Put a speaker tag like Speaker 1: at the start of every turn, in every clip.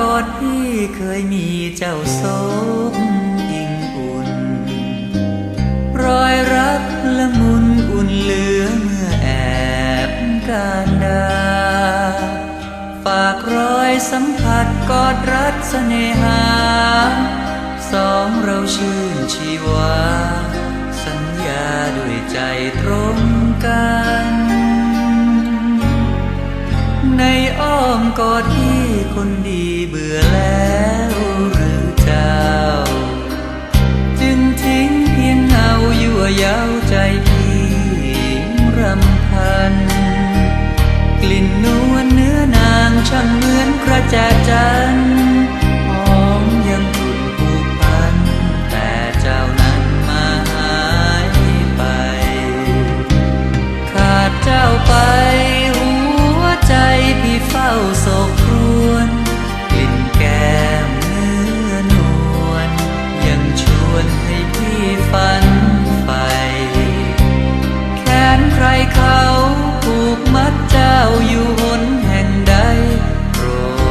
Speaker 1: กอดพี่เคยมีเจ้าโซบยิ่งอุ่น รอยรักละมุนอุ่นเหลือเมื่อแอบการดา ฝากรอยสัมผัสกอดรัดเสน่หา สองเราชื่นชีวา สัญญาด้วยใจตรงกัน ในอ้อมกอดที่คนดีเบื่อแล้วหรือเจ้า จึงทิ้งเพียงเงายั่วยาวใจพี่รำพัน กลิ่นนวลเนื้อนางช่าง ฝันไปแขนใครเขาผูกมัดเจ้าอยู่หนแห่งใด โปร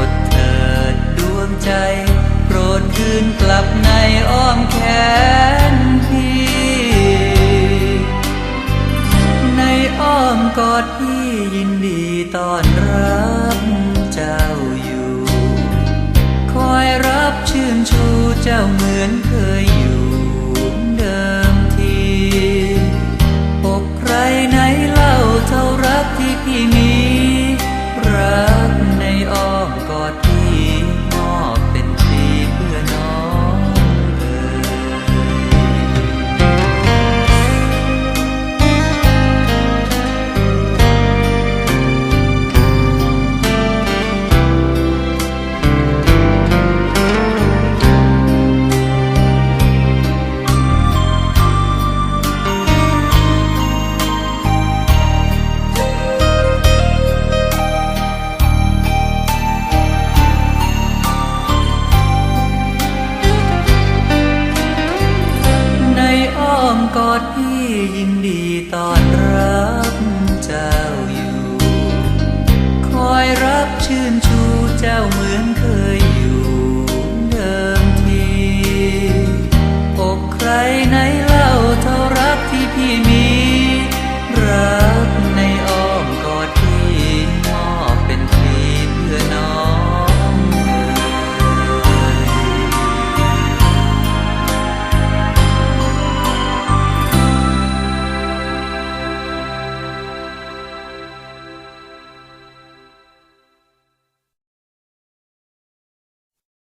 Speaker 1: ดเถิดดวงใจ โปรดคืนกลับในอ้อมแขนพี่ ในอ้อมกอดพี่ยินดีต้อนรับเจ้าอยู่ คอยรับชื่นชูเจ้าเหมือนเคยอยู่ อดพี่ยิ่ง